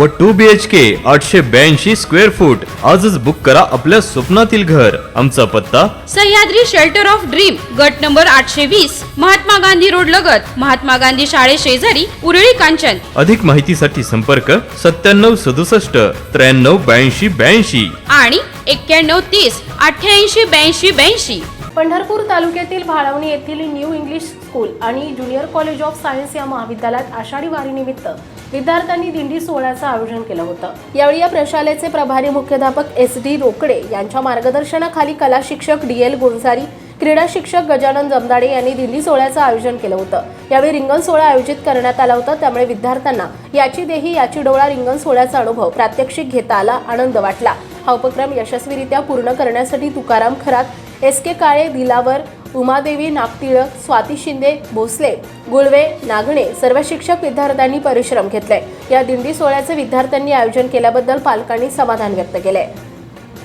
व to B H के आठशे ब्याऐंशी स्क्वेअर फूट आजच बुक करा आपल्या स्वप्नातील घर. आमचा पत्ता? सह्याद्री शेल्टर ऑफ ड्रीम गट नंबर आठशे वीस महात्मा गांधी रोड लगत. महात्मा गांधी शाळे शेजारी उरळी कांचन. अधिक माहितीसाठी संपर्क सत्त्याण्णव सदुसष्ट त्र्याण्णव ब्याऐंशी ब्याऐंशी. आणि एक्क्याण्णव तीस अठ्ठ्याऐंशी ब्याऐंशी ब्याऐंशी. पंढरपूर तालुक्यातील भाळवणी येथील न्यू इंग्लिश स्कूल आणि ज्युनियर कॉलेज ऑफ सायन्स या महाविद्यालयात आषाढी वारीनिमित्त विद्यार्थ्यांनी दिंडी सोहळ्याचं आयोजन केलं होतं. यावेळी या प्रशालेचे प्रभारी मुख्याध्यापक एस डी रोकडे यांच्या मार्गदर्शनाखाली कला शिक्षक डी एल गोंझारी क्रीडा शिक्षक गजानन जमदाडे यांनी दिंडी सोहळ्याचं आयोजन केलं होतं. यावेळी रिंगण सोहळा आयोजित करण्यात आला होता त्यामुळे विद्यार्थ्यांना याची देही याची डोळा रिंगण सोहळ्याचा अनुभव प्रात्यक्षिक घेता आला आनंद वाटला. हा उपक्रम यशस्वीरित्या पूर्ण करण्यासाठी तुकाराम खरात एस के काळे दिलावर उमादेवी नागटिळक स्वाती शिंदे भोसले गुळवे नागणे सर्व शिक्षक विद्यार्थ्यांनी परिश्रम घेतले. या दिंडी सोहळ्याचे विद्यार्थ्यांनी आयोजन केल्याबद्दल पालकांनी समाधान व्यक्त केले.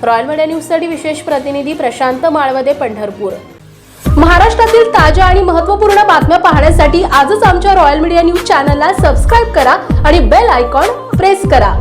रॉयल मीडिया न्यूजसाठी विशेष प्रतिनिधी प्रशांत माळवदे पंढरपूर. महाराष्ट्रातील ताज्या आणि महत्त्वपूर्ण बातम्या पाहण्यासाठी आजच आमच्या रॉयल मीडिया न्यूज चॅनलला सबस्क्राईब करा आणि बेल आयकॉन प्रेस करा.